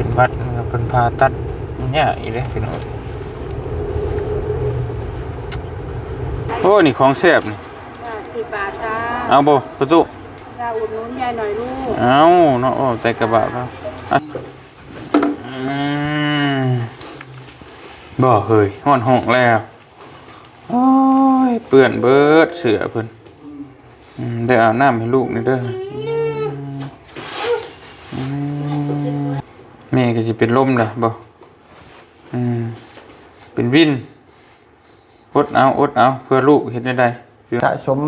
เป็นวัดนะครับเป็นพาตัดเนี่ยอีกเลยพี่น้องโอ้นี่ของแซ่บนี่จ้าสิบบาทจ้าเอาบ่ประตูจ้าอุดหนุนยายหน่อยลูกเอาเนาะโอ้แต่กระบะครับอะอืมบ่เฮ้ยห้อนห้องแล้วโอ้ยเปื้อนเบิดเสือเพิ่นอืมได้อาบน้ำให้ลูกนี่เด้ออื แม่ก็สิเป็นลมล่ะบ่อืมเป็นวินอดเอาอดเอาเพื่อลูกเฮ็ดได้ได้สะสม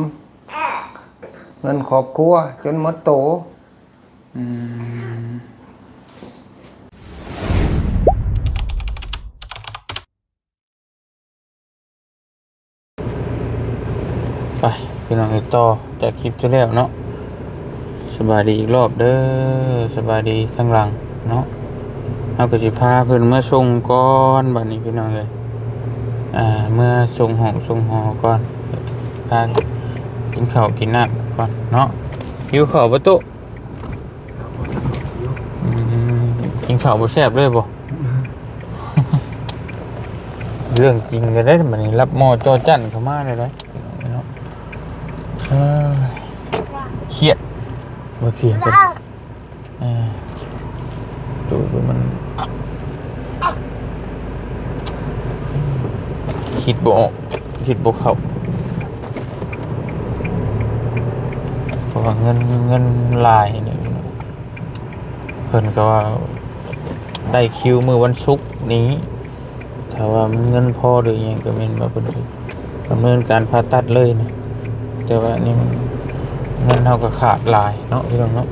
เงินครอบครัวจนหมดโตอืมไปพี่น้องไปต่อจากคลิปที่แล้วเนาะสบายดีอีกรอบเด้อสบายดีทั้งหลังเนาะ เอาก็สิพาเพิ่นเมื่อส่งก่อนบัดนี้พี่น้องเลยอ่าเมื่อส่งหองส่งหอก่อนพากินข้าวกินน้ำก่อนเนาะหิวข้าวประตูกินข้าวบ่แซ่บเลยบ่เรื่องจริงเลยได้บัดนี้รับหม้อจอจั่นเข้ามาเลยได้เนาะเครียดบ่เสียงกันเออ ดูดูมัน คิดบ่ออกคิดบ่เข้าเพราะว่าเงินเงินลายนี่เพิ่นก็ว่าได้คิวมือวันศุกร์นี้ถ้าว่าเงินพอหรือยังก็แม่นว่าเพิ่นดำเนินการผ่าตัดเลยนะแต่ว่านี่มันเงินเฮาก็ขาดหลายเนาะพี่น้องเนาะ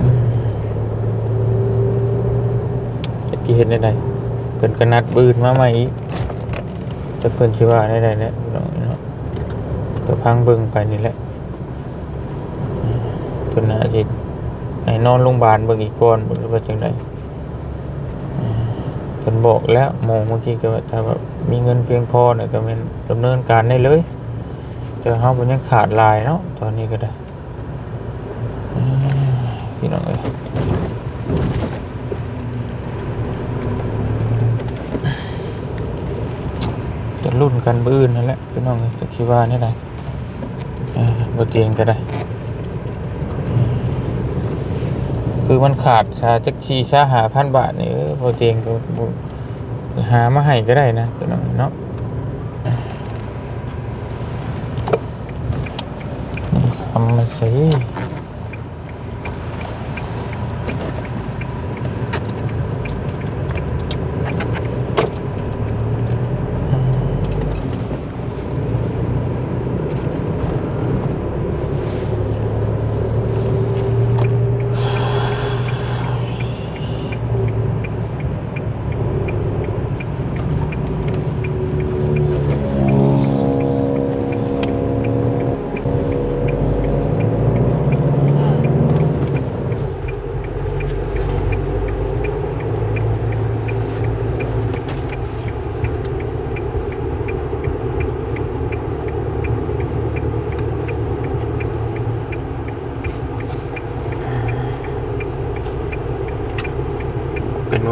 อืมจะกี่ เฮ็ดได้ไดเพิ่นก็นัดบืนมาใหม่อีกจะเพิ่นสิว่าได้ไดแหละพี่น้องเนาะก็พังเบิ่งไปนี่แหละเพิ่นน่าสิให้นอนโรงพยาบาลเบิ่งอีกก่อนบ่รู้ว่าจังไดอ่าเพิ่นบอกแล้วหมอเมื่อกี้ก็ว่าถ้าแบบมีเงินเพียงพอเนี่ยก็แม่นดำเนินการได้เลยแต่เฮาบ่ยังขาดหลายเนาะตอนนี้ก็ได้อ่าพี่น้องเอ้ย จะรุ่นกันบื้อนนั่นแหละพี่น้องเอ้ยจะคิดว่านี่ไดอ่าบ่เตียงก็ได้ คือมันขาดชาจักชีชาหาพันบาทนี่เออพอเตียงก็หามาให้ก็ได้นะพี่น้องเนาะทำมาสิ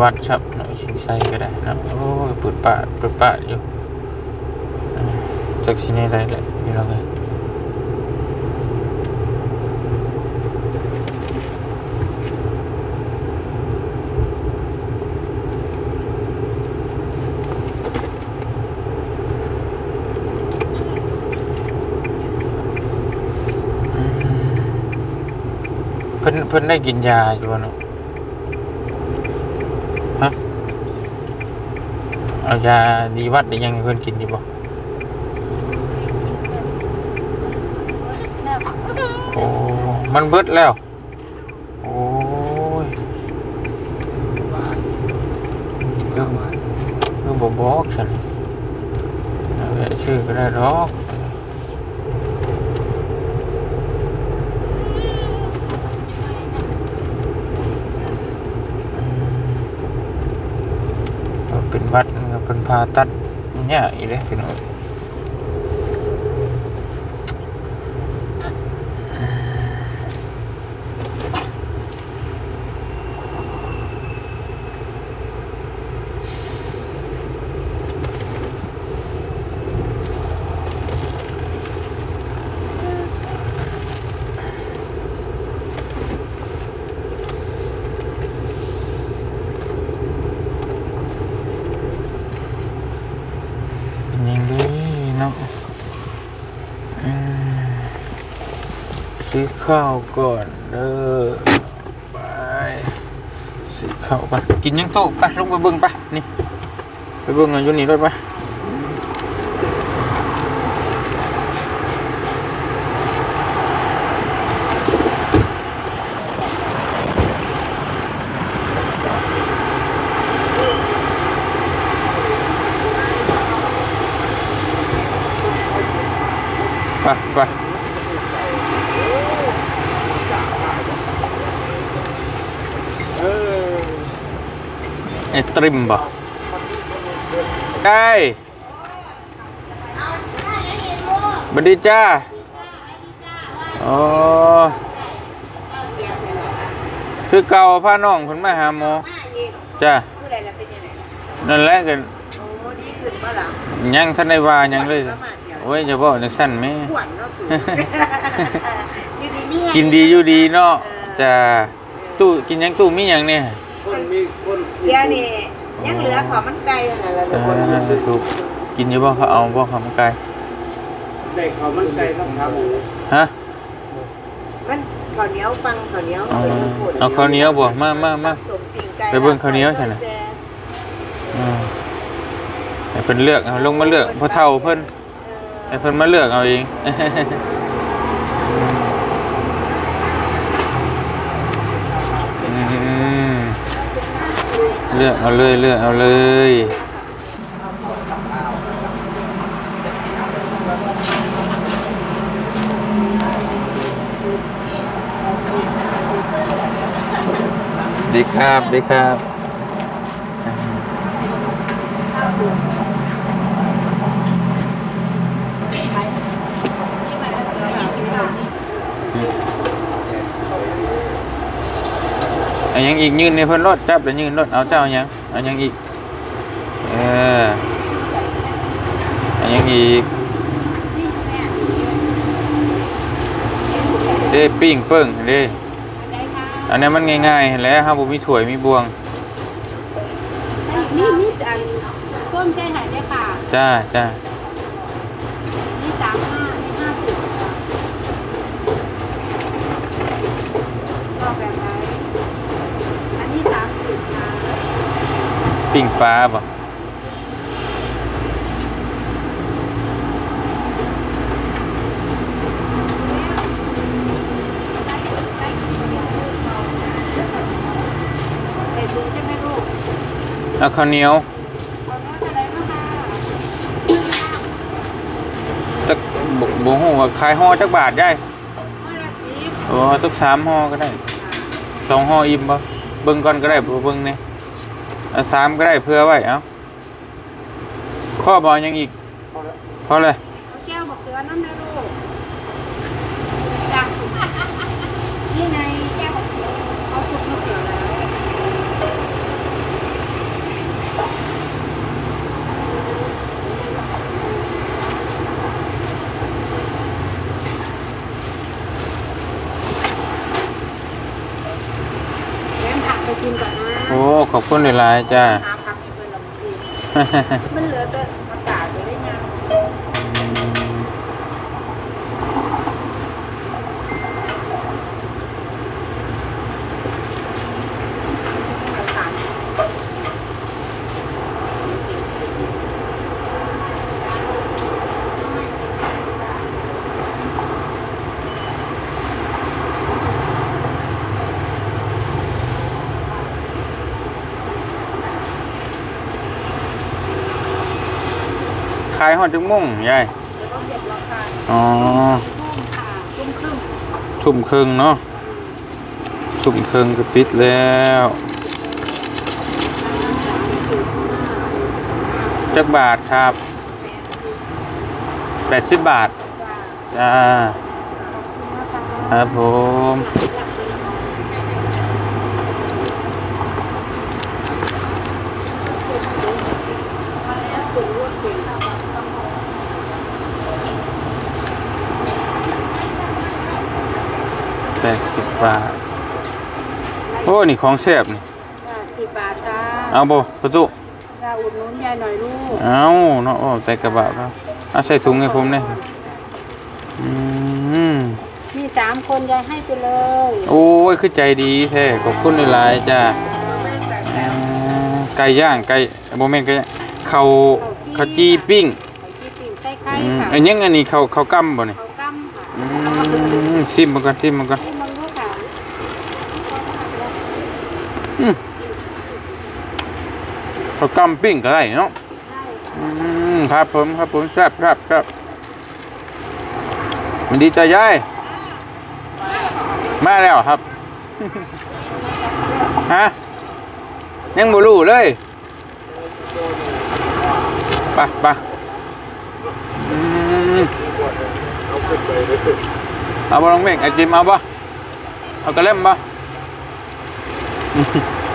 วัดชับหน่อยชิงไซก็ได้นะโอ้ยปุดปาดปุดปาดอยู่อ่าจักสิได้ได้แหละพี่น้องเอ้ยเพิ่นเพิ่นได้กินยาอยู่บ่เนาะฮะ เอายาดีวัดได้ยังให้เพิ่นกินอยู่บ่โอ้มันเบิดแล้ว โอ้ยคือคือบ่บอกฉันเอาไว้ชื่อก็ได้ดอกก็เป็นวัดนะครับ เป็นพาตัดเนี่ยอีกเลยพี่น้อง ซื้อ ข้าวก่อนเด้อไปสิเข้าวไปกินยังโตะไปลงไปเบิ่งไปนี่ไปเบิ่งเอาอยู่นี่รถไปไปไปไอ ตริมบ่ได้บัดดีจ้าอ๋อคือเก่าพาน้องเพิ่นมาหาหมอจ้าคืออะไรล่ะเป็นยังไงนั่นแหละกันโอ้ดีขึ้นป่ะล่ะยังท่านได้ว่าหยังเลยโอ้ยจะบอกจังซั่นแม่หวานเนาะสูงอยู่ดีเนี่ยกินดีอยู่ดีเนาะจ้าตู้กินหยังตู้มีหยังเนี่ย คนมีคนเดี๋ยวนี่ยังเหลือขอมันไก่นั่นแหละเออสุกกินอยู่บ่เขาเอาบ่เขามาไกลได้เขาวมันไก่ต้องทำฮะมันข้าวเหนียวฟังข้าวเหนียวเอาเอาข้าวเหนียวบ่มามามา สมปิ่งไก่ไปเบิ่งข้าวเหนียวใช่ไหม อืมให้เพิ่นเลือกเอาลงมาเลือกพอเท่าเพิ่นให้เพิ่นมาเลือกเอาเอง เลือกเอาเลยเลือกเอาเลยดีครับดีครับ เอายังอีกยืนในเพิ่นรถจับแล้วยืนรถเอาเจ้าเอายังเอายังอีกเออเอายังอีกเด้ปิ้งเปิ้งเด้อันนี้มันง่ายๆแหล้วครับผมมีถ้วยมีบวงมีมีอันต้มใจหายได้ค่ะจ้าจ้า ปิ้งปลาบ่เห็ดดูใช่ไหมลูกเอาข้าวเหนียวเอาเนื้ออะไรบ้างคะจักบ่บ่ฮู้ว่าขายห่อจักบาทได้ห้าละสิบโอ้ตักสามห่อก็ได้สองห่ออิ่มบ่เบิ่งก่อนก็ได้บ่เบิ่งนี่เอา สามก็ได้เพื่อไว้เอ้าข้อบ่ยังอีกพอเลยเอาแก้วบักเกลือน้ำนะลูกจ้ะนี่ไงแก้วบักเกลือนเอาซุปมะเขือแล้วแม่ผักไปกินก่อนนะ โอ้ ขอบคุณหลายๆจ้าหาผักให้เพื่อนเรากินมันเหลือแต่อากาศจะได้ยัง ขาย หอดจังมุ่งยายเดี๋ยวก็เก็บราคาอ๋อทุ่มค่ะทุ่มครึ่งทุ่มครึ่งเนาะทุ่มครึ่งก็ปิดแล้วจักบาทครับแปดสิบบาทจ้าจ้าครับผม ดสิบบาท โอ้ นี่ของแซ่บนี่ จ้าสิบบาทจ้าเอาบ่ประตูจ้าอุดหนุนยายหน่อยลูกเอาเนาะโอ้แต่กระบะครับเอาใส่ถุงให้ผมเนี่ยอืมมีสสามคนยายให้ไปเลยโอ้ยคือใจดีแท้ขอบคุณหลายๆจ้าแม่แบ่งอืแล้วมไก่ย่างไก่โมเมนต์ไก่ย่างข้าวข้าวจี้ปิ้งไข่ที่ปิ่งไส้ไข่อืมค่ะอันยังอันนี้ข้าวข้าวกั้มบ่นี่เขากำค่ะอืมซิมมันก่อนซิมมันก่อนที่มันลูกค่ะ อืม ข้าวกั้มปิ้งก็ได้เนาะอืมครับผมครับผมครับครับครับมันดีใจยายมาแล้วครับฮะยังบ่รู้เลยไปไปเอาบ่ลองเมฆไอจิมเอาบ่เอากระเล่มบ่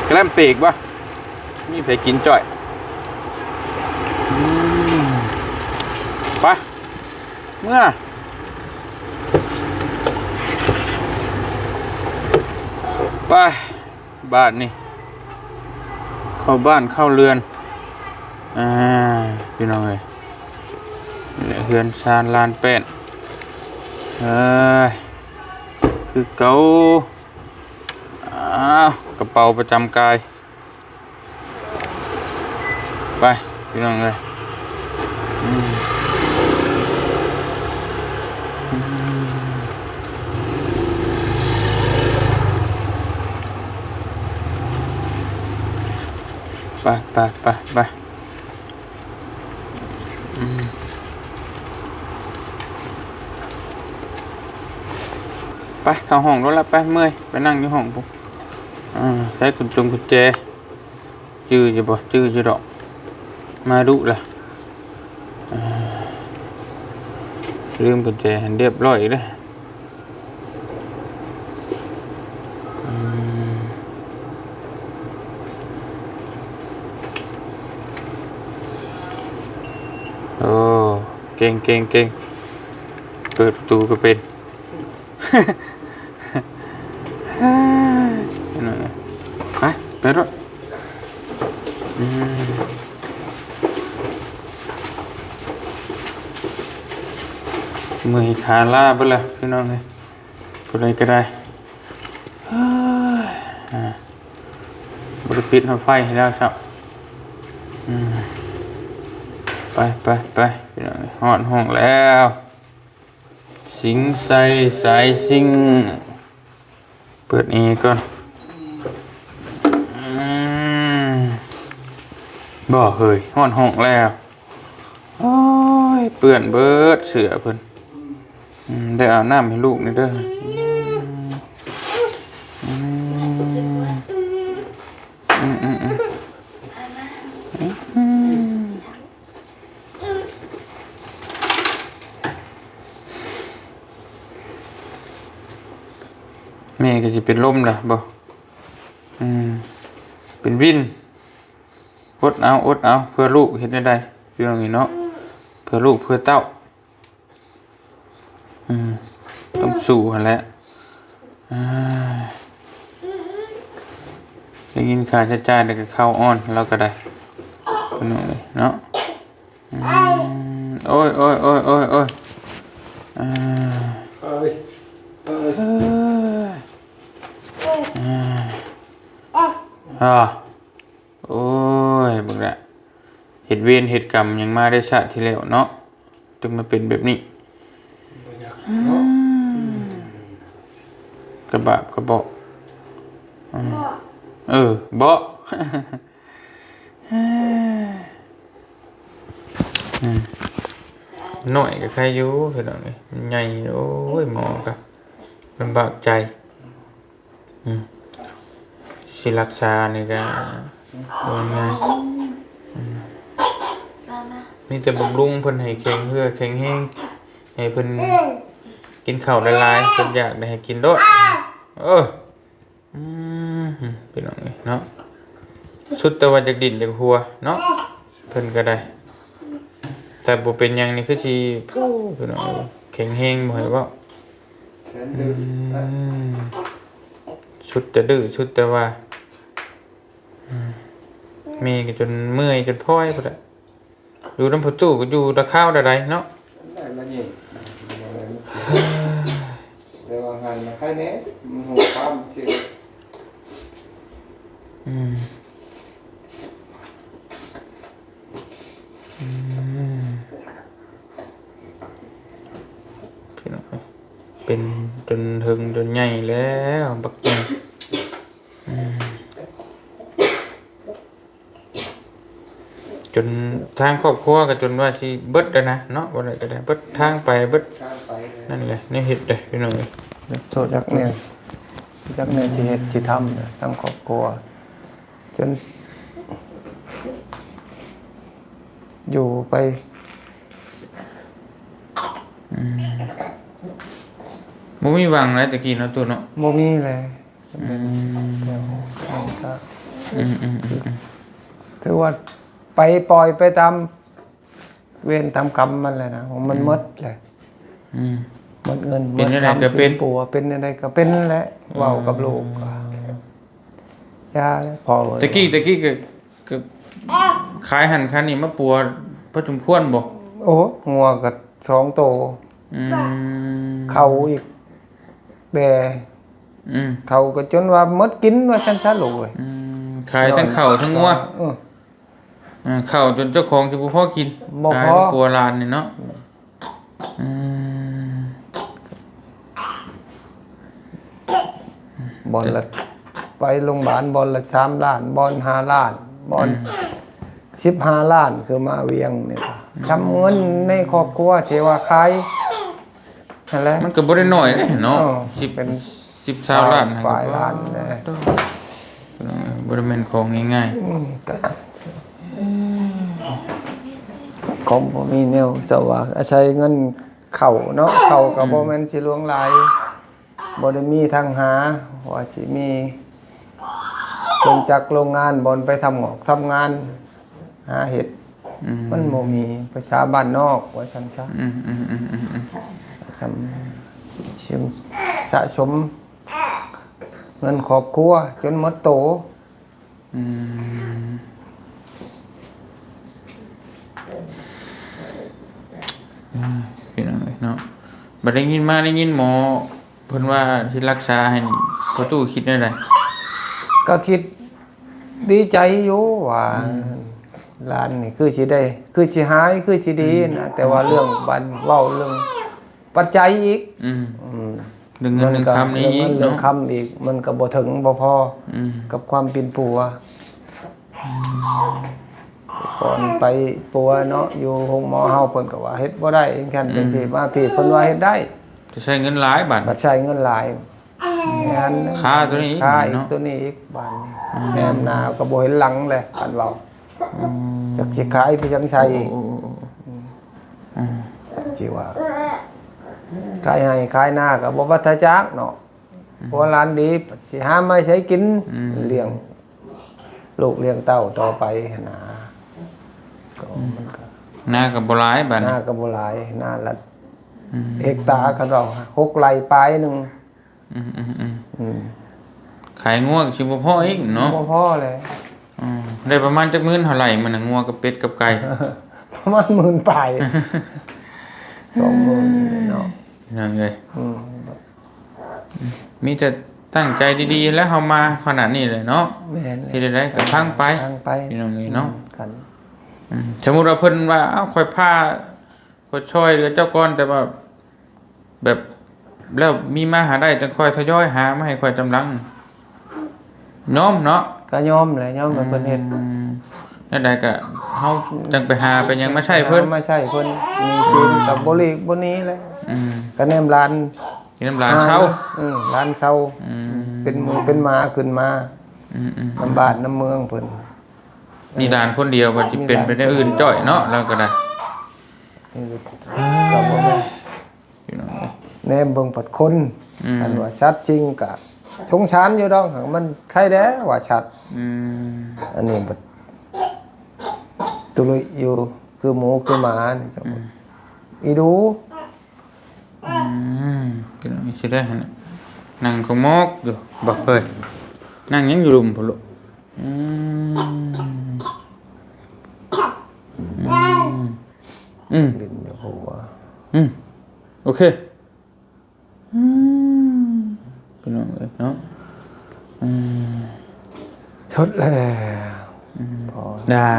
กระเล่มปีกบ่ มีไปกินจ่อยไปเมื่อไปบ้านนี่ เข้าบ้านเข้าเรือน อ่าพี่น้องเอ้ยเนี่ยเรือนชานลานแป้นเอ้ยคือเกาอ้าวกระเป๋าประจำกาย ไปพี่น้องเอ้ยอืมอืมไปไปไปไปอืมไปเข้าห้องรถแล้วไปเมื่อยไปนั่งอยู่ห้องปุ๊บอ่าใช้กุญจงกุญแจจื้ออยู่บ่จื้ออยู่ดอก มาดุละอ่าลืมกุญแจให้เรียบร้อยเลยอืมโอ้ เก่งเก่งเก่งเปิดประตูก็เป็นไปไปรถ มือขาล่าไปเลยพี่น้องเลยผู้ใดก็ได้เฮ้ยอ่าบริปิดหัวไฟให้แล้วครับไปไปไปพี่น้องเอ้ยหอดห้องแล้ว สิงใส่สายสิง เปิดนี้ก่อนอืมบ่เฮ้ยหอดห้องแล้ว โอ้ย เปื่อนเบิดเสือเพิ่นอืม ได้อาบน้ำให้ลูกนี่เด้อแม่ก็จะเป็นลมละบ่อืม เป็นวินอดเอาอดเอา เพื่อลูกเห็นได้ได้เรื่องนี้เนาะ เพื่อลูกเพื่อเต้า ต้องสู้หันแล้วได้ยินค่าใช้จ่ายเด็กก็เข้าอ้อนแล้วก็ได้คนนึงเลยเนาะโอ้ยโอ้ยโอ้ยโอ้ยโอ้ยอ่าเอ้ยเอ้ยเอ้ยอ่าอ่าโอ้ยบึกละเหตุเวรเหตุกรรมยังมาได้ชาที่แล้วเนาะจึงมาเป็นแบบนี้ เนาะกระบาบกระเบาะอืมเออเบาะอืมหน่อยกับใครอยู่เห็นไหมมันใหญ่โอ้ยหมอกับลำบากใจอืมสิรักษานี่ก็ว่าไงอืมนี่จะบำรุงเพิ่นให้แข็งเพื่อแข็งแห้งให้เพิ่น กินข้าวละลายเพิ่นอยากได้ให้กินโดดเอออืมเป็นน้องนี่เนาะสุดแต่ว่าจากดินจากหัวเนาะเพิ่นก็ได้ แต่บ่เป็นหยังนี่คือสิผู้เป็นน้องเอ้ยแข็งแรงบ่ให้เว้าแขนดื้ออืมชุดแต่ดื้อชุดแต่ว่าอืมแมีก็จนเมื่อยจนพ้อยพุ่นแหละอยู่น้ำประตูก็อยู่ตะข้าวใดๆเนาะ ได้มานี่แต่ว่าเนี่ยหูความชื่ออืมอืมพี่น้องเอ้ยเป็นจนถึงจนใหญ่แล้วบักใหญ่อืมจนทางครอบครัวก็จนว่าที่เบิดแล้วนะเนาะบ่ได้ก็ได้เบิดทางไปเบิดข้ามไปเลยนั่นแหละนี่เฮ็ดเลยพี่น้อง เอ้ยโทษจักเนี่ยจักเนี่ยที่เฮ็ดที่ทำเนี่ยทั้งครอบครัว จน อยู่ไปบ่มีหวังแล้วตะกี้เนาะตัวเนาะบ่มีเลยอืมเดี๋ยวเอาก็อืมอืมอืมอืมถือว่าไปปล่อยไปตามเวรตามกรรมมันแหละนะของมันหมดแหละอืม หมดเงินเป็นหมดอะไรคำก็เป็น ปัวเป็นอะไรก็เป็นแหละเว้ากับลูกก็ยาแล้วพอเลยตะกี้ตะกี้ก็ก็ขายหันคันนี่มาปัวพระจุมควรบ่โอ้งัวกับสองโตอืมเขาอีกแบอืมเขาก็จนว่าหมดกินว่าฉันซะลูกเอ้ยอืมขายทั้งข้าวทั้งงัวเออ อ่าข้าวจนเจ้าของสิบ่พอกินบ่ขายพอปัวลานนี่เนาะอืม บอลละไปโรงพยาบาลบอลละสามล้าน บอลห้าล้าน บอลสิบห้าล้านคือมาเวียงเนี่ยค่ะทำเงินในครอบครัวเทว่าขายนั่นแหละมันก็บ่ได้น้อยเด้เนาะอ๋อสิบเป็นสิบสาวล้านปลายล้านนะบ่ได้แม่นของง่ายอืมก็คงบ่มีแนวสว่าอาศัยเงินเข้าเนาะเข้าก็บ่แม่นสิหลวงหลาย บ่ได้มีทางหาว่าสิมีลงจากโรงงานบ่อนไปทำงอกทำงาน หาเห็ดๆอืมมันบ่มีประชาบ้านนอกว่าซั่นซะอืมอืมอืมอืมอืมสำชิมสะสม เงินครอบครัว จนหมดโตอืมอ่าพี่น้องเอ้ยเนาะบัดได้ยินมาได้ยินหมอ เพิ่นว่าที่รักษาให้นี่ประตูคิดได้ไดก็คิดดีใจอยู่ว่าร้านนี่คือสิได้ คือสิหายคือสิดีนะแต่ว่าเรื่องบันเว้าเรื่อง ปัจจัยอีกอืมอืมดึงเงินดึงคำนี้อีกเรื่องเนาะคำอีก มันก็บ่ถึงบ่พออืมกับความเป็นปัวก่อนไปปัวเนาะอยู่โรงหมอเฮาเพิ่นก็ว่าเฮ็ดบ่ได้เองกันจังซี่มาพี่เพิ่นว่าเฮ็ดได้จะ ใช้เงินหลายบาท บัดใช้เงินหลายแม่นค่าตัวนี้อีกค่าอีเนาะกตัวนี้อีกบาดนี้แม่นหนาวก็บ่เห็นหลังเลยกันเว้าอืมจักสิขายพี่จังใช้อีกโอ้โอ้โอ้อืมสิว่าขายให้ขายหน้าก็บ่วัฏจักเนาะเพราะว่าร้านดีสิหามาใช้กินเลี้ยง ลูกเลี้ยงเต้าต่อไปนะก็มันก็ หน้ากับบ่หลายบาทหนี่น้าก็บ่หลายหน้าละอืม เฮกตาร์เขาเราหกไร่ปลายหนึงอืมอืมอืมอืมขายงัวชิบ่พออีกเนาะบ่พอเลยอืมได้ประมาณจักหมื่นเท่าไหร่มันน่ะงัวกับเป็ดกับไก่ประมาณหมื่นปลายสองหมื่นเนาะนั่นเลยอืมมีแต่ตั้งใจดีๆ แล้วเฮามาขนาดนี้เลยเนาะแม่นที่ได้ได้ก็พังไปทางไปพี่น้องเอ้ยเนาะกันอืมสมมุติว่าเพิ่นว่า เอ้าค่อยพาค่อยช่วยเหลือเจ้าก่อนแต่ว่า แบบแล้วมีมาหาได้จังค่อยทยอยหามาให้ค่อยจำลังน้อมเนาะก็ยอมเลยยอมให้เพิ่นเฮ็ดอืมนั่นใดก็เฮาจังไปหาไปยังมาใช่เพิ่นไม่ใช่เพิ่นมีชีวิตกับบ่ลีกบ่หนี้เลยอืมก็แนมร้านกินน้ำลายเช้าอืมร้านเช่าอืมเป็นหมูเป็นหมาขึ้นมาอืมอืมน้ำบ้านน้ำเมืองเพิ่นนี่ด่านคนเดียวมันจะเป็นไปได้อื่นจ่อยเนาะแล้วก็ได้นี่ก็บ่แม่นพี่น้องเอ้ย แนมเบิ่งปัดคนอืม อันว่าชัดจริงก็สงสารอยู่ดอกมันใครแด้ว่าชัด อืมอันนี้บัดตุลุยอยู่คือหมูคือหมานี่จังหวะอีดูอืมพี่น้องสิได้หั่นน่ะนั่งขโมกอยู่บักเอ้ยนั่งยังอยู่รุมพุ่นลูกอืมอืมอืม ดินอยู่หัวอืมโอเคอืม เนาะอืม ชดแล้วพอดา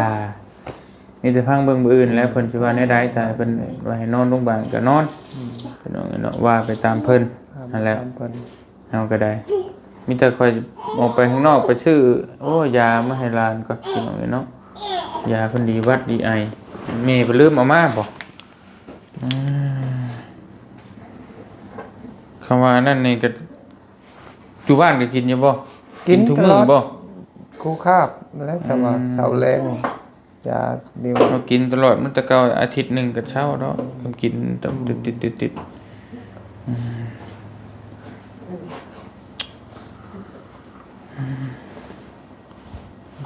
มีแต่พังเบิ่งมืออื่น แล้วเพิ่นสิว่าในใดแต่เพิ่นว่าให้นอนโรงพยาบาลก็นอนพี่น้องเนาะว่าไปตามเพิ่นนั่นแหละตามเพิ่นเอาก็ได้มีแต่คอยออกไปข้างนอกไปชื่อ โอ้ยามาให้หลานก็พี่น้องเนาะยาเพิ่นดีวัดดีไอแม่ไปลืมเอามาบ่อืมคำว่านั่นนี่ก็อยู่บ้านก็กินอยู่บ่ทุกมื้อบ่ คู่คาบและสว่าอืมเสาแรงยาดีกว่าเรากินตลอดมันจะเก่าอาทิตย์หนึ่งกับเช้าเนาะต้องกินต้องติดติดติดติดอืม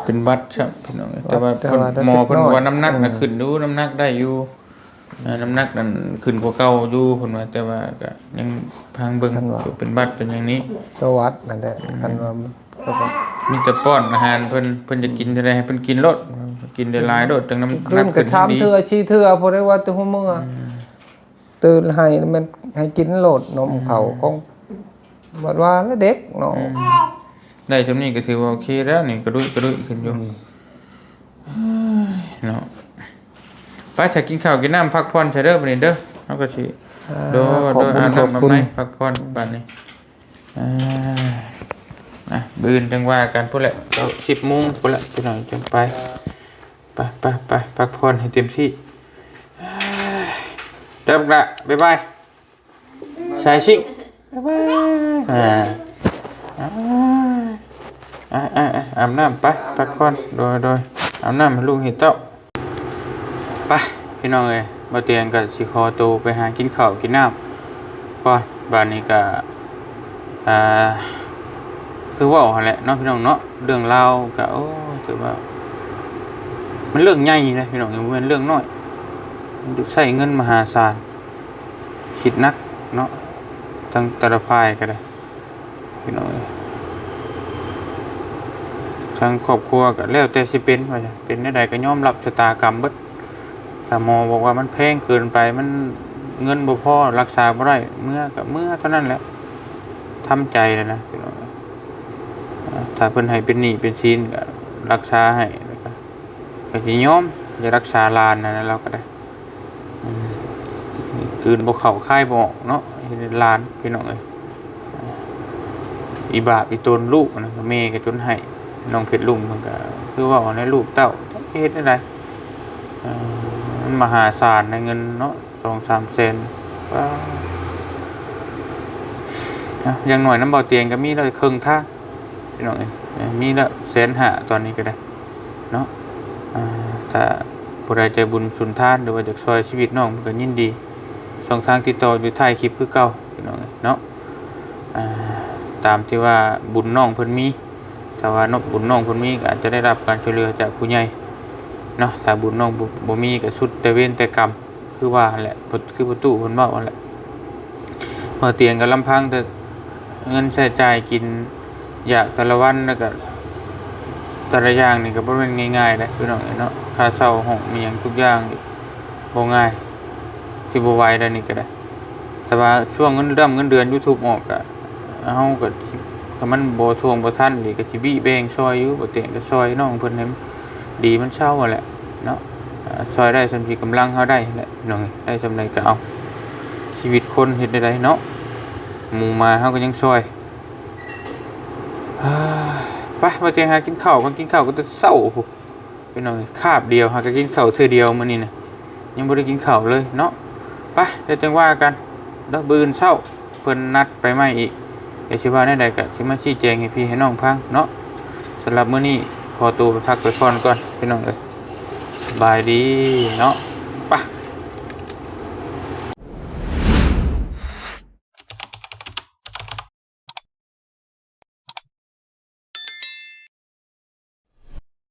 เป็นบัดครับพี่น้องแต่ว่าเพิ่นหมอเพิ่นว่าน้ำหนักน่ะขึ้นดูน้ำหนักได้อยู่อ่าน้ำหนักนั่นขึ้นกว่าเก่าอยู่เพิ่นว่าแต่ว่าก็ยังพังเบิ่งอยู่เป็นบัดเป็นอย่างนี้ตัววัดนั่นแหละคันว่า มันก็ว่ามีแต่ป้อนอาหารเพิ่นเพิ่นจะกินได้ให้เพิ่นกินรสกินได้หลายรสจังน้ำขึ้นกระชามดีเทื่อชี้เทื่อพอได้ว่าตัวมืออตื่นให้มันให้กินโลดนมเขาของบัดว่าแล้วเด็กเนาะอืมได้จำนี้ก็ถือว่าโอเคแล้วนี่กระดุยกระดุยขึ้นอยู่เฮ้ยเนาะไปถ้ากินข้าวกินน้ำพักผ่อนใช่เด้อบัดนี้เด้อเฮาก็สิโดยขโดอบยคุอาณบขอบน้ำคุณมาไหมพักผ่อนบัดนี้อ่า อ่นจังว่ากันพุ่นแหละเรา10โมงพุ่นละพี่น้องจังไปไปไปไปพักผ่อนให้เต็มที่เด้อบักละบ๊ายบายสายชิงบ๊ายบายอ่าอ่าอ่าอ่าบน้ำไปพักผ่อนโดยโดยอาบน้ำให้ลูกเห็ดเต้าไปพี่น้องเอ้ยมาเตียงกับสิคอโตวไปหากินข้าวกินน้ำก่อนบ้านนี้ก็อ่า คือว่าหั่นแหละเนาะพี่น้องเนาะเรื่องราวก็โอ้ถือว่า มันเรื่องใหญ่นะพี่น้องมันเป็นเรื่องน้อยมันใช้เงินมหาศาลคิดนักเนาะทั้งต่ละฝ่ายก็ได้พี่น้องเอ้ยทางครอบครัวก็แล้วแต่สิเป็นว่าจะเป็นได้ใดก็ยอมรับชะตากรรมเบิดถ้ามอบอกว่ามันแพงเกินไปมันเงินบ่พอรักษาบ่ได้เมื่อก็เมื่อเท่านั้นแหละทำใจเลยนะพี่น้อง ถ้าเพิ่นให้เป็นหนี้เป็นสินก็รักษาให้แล้วก็ก็สิยอมอย่ารักษาลานนั่นนะเราก็ได้อืมคืนบ่เข้าค่ายบ่ออกเนาะเฮ็ดลานพี่น้องเอ้ยอีบาปอีตนลูกนะแม่ก็จนให้น้องเพชรลุงมันก็คือว่าในลูกเต้าเฮ็ดได้ไดมันมหาศาลในเงินเนาะสองสามแสนว้าอย่างหน่อยน้ำเบาเตียงก็มีเลยครึ่งท่า พี่น้องเอ้ยมีละแสนห้าตอนนี้ก็ได้เนาะถ้าผู้ใดใจบุญสุนทานหรือว่าจากซอยชีวิตน้องก็ยินดีช่องทางติดต่ออยู่ท้ายคลิปคือเก่าพี่น้องเอ้ยเนาะตามที่ว่าบุญน้องเพิ่นมีถ้าว่านกบุญน้องเพิ่นมีก็อาจจะได้รับการช่วยเหลือจากผู้ใหญ่เนาะถ้าบุญน้องบ่บ่มีก็สุดแต่เว้นแต่กรรมคือว่าแหละคือประตูเพิ่นเว้านั่นแหละพอเตียงกับลำพังแต่เงินใช้จ่ายกิน อยากแต่ละวันแล้วก็แต่ละอย่างนี่ก็บ่แม่นง่ายๆนะพี่น้องเนาะค่าเช่าห้องมีหยังทุกอย่างนี่บ่ง่ายสิบ่ไหวแล้วนี่ก็ได้ แต่ว่าช่วงเงินเริ่มเงินเดือน YouTube ออกก็เฮาก็ก็มันบ่ทวงบ่ทันนี่ก็สิบี้แบ่งซอยอยู่บ่เตียงก็ซอยน้องเพิ่นให้ดีมันเช่าแหละเนาะซอยได้ส่วนที่กำลังเฮาได้แหละพี่น้องได้สำใดก็เอาชีวิตคนเฮ็ดได้ไดเนาะหมู่มาเฮาก็ยังซอย ไปบ่เตียงหากินข้าวกันกินข้าวก็แต่เช้าพุพี่น้อยคาบเดียวหาก็กินข้าวเทื่อเดียวมื้อนี้น่ะยังบ่ได้กินข้าวเลยเนาะไปเดี๋ยวจังว่ากันด้อมื้ออื่นเช้าเพิ่นนัดไปใหม่อีกเดี๋ยวชิว่าได้ใดก็ชิมาชี้แจงให้พี่ให้น้องพังเนาะสำหรับมื้อนี้ขอตัวไปพักไปพรก่อนพี่น้องเอ้ยสบายดีเนาะไป